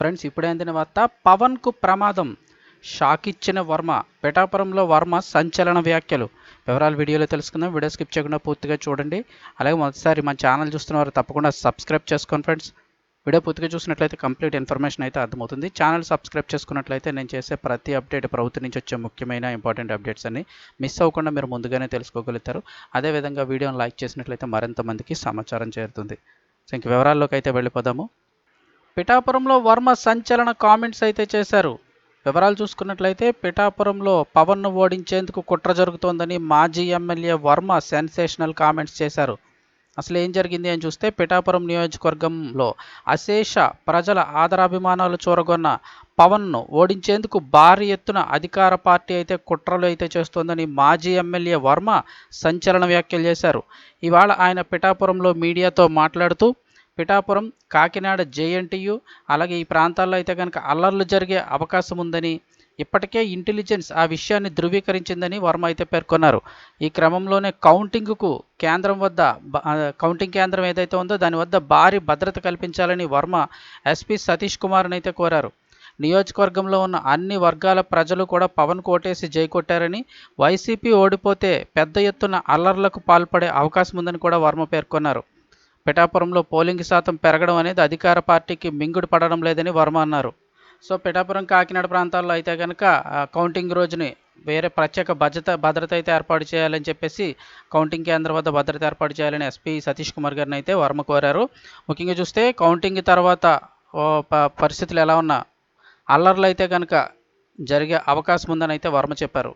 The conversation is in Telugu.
ఫ్రెండ్స్ ఇప్పుడే అందిన వార్త పవన్కు ప్రమాదం. షాక్ ఇచ్చిన వర్మ పిఠాపురంలో వర్మ సంచలన వ్యాఖ్యలు. వివరాలు వీడియోలో తెలుసుకుందాం. వీడియో స్కిప్ చేయకుండా పూర్తిగా చూడండి. అలాగే మొదటిసారి మన ఛానల్ చూస్తున్న వారు తప్పకుండా సబ్స్క్రైబ్ చేసుకోండి ఫ్రెండ్స్. వీడియో పూర్తిగా చూసినట్లయితే కంప్లీట్ ఇన్ఫర్మేషన్ అయితే అర్థమవుతుంది. ఛానల్ సబ్స్క్రైబ్ చేసుకున్నట్లయితే నేను చేసే ప్రతి అప్డేట్ ప్రభుత్వం నుంచి వచ్చే ముఖ్యమైన ఇంపార్టెంట్ అప్డేట్స్ అన్ని మిస్ అవ్వకుండా మీరు ముందుగానే తెలుసుకోగలుగుతారు. అదేవిధంగా వీడియోని లైక్ చేసినట్లయితే మరింత మందికి సమాచారం చేరుతుంది. సో ఇంక వివరాల్లోకి అయితే వెళ్ళిపోదాము. పిఠాపురంలో వర్మ సంచలన కామెంట్స్ అయితే చేశారు. వివరాలు చూసుకున్నట్లయితే పిఠాపురంలో పవన్ను ఓడించేందుకు కుట్ర జరుగుతోందని మాజీ ఎమ్మెల్యే వర్మ సెన్సేషనల్ కామెంట్స్ చేశారు. అసలు ఏం జరిగింది అని చూస్తే పిఠాపురం నియోజకవర్గంలో అశేష ప్రజల ఆదరాభిమానాలు చూరగొన్న పవన్ను ఓడించేందుకు భారీ ఎత్తున అధికార పార్టీ అయితే కుట్రలు అయితే చేస్తోందని మాజీ ఎమ్మెల్యే వర్మ సంచలన వ్యాఖ్యలు చేశారు. ఇవాళ ఆయన పిఠాపురంలో మీడియాతో మాట్లాడుతూ పిఠాపురం కాకినాడ జేఎన్టీయు అలాగే ఈ ప్రాంతాల్లో అయితే కనుక అల్లర్లు జరిగే అవకాశం ఉందని ఇప్పటికే ఇంటెలిజెన్స్ ఆ విషయాన్ని ధృవీకరించిందని వర్మ అయితే పేర్కొన్నారు. ఈ క్రమంలోనే కౌంటింగ్కు కేంద్రం వద్ద కౌంటింగ్ కేంద్రం ఏదైతే ఉందో దాని వద్ద భారీ భద్రత కల్పించాలని వర్మ ఎస్పీ సతీష్ కుమార్ని అయితే కోరారు. నియోజకవర్గంలో ఉన్న అన్ని వర్గాల ప్రజలు కూడా పవన్ కోటేసి జై కొట్టారని వైసీపీ ఓడిపోతే పెద్ద ఎత్తున అల్లర్లకు పాల్పడే అవకాశం ఉందని కూడా వర్మ పేర్కొన్నారు. పిఠాపురంలో పోలింగ్ శాతం పెరగడం అనేది అధికార పార్టీకి మింగుడు పడడం లేదని వర్మ అన్నారు. సో పిఠాపురం కాకినాడ ప్రాంతాల్లో అయితే కనుక కౌంటింగ్ రోజుని వేరే ప్రత్యేక భద్రత భద్రత అయితే ఏర్పాటు చేయాలని చెప్పేసి కౌంటింగ్ కేంద్రం వద్ద భద్రత ఏర్పాటు చేయాలని ఎస్పీ సతీష్ కుమార్ గారిని అయితే వర్మ కోరారు. ముఖ్యంగా చూస్తే కౌంటింగ్ తర్వాత ఓ ప- పరిస్థితులు ఎలా ఉన్నా అల్లర్లు అయితే కనుక జరిగే అవకాశం ఉందని అయితే వర్మ చెప్పారు.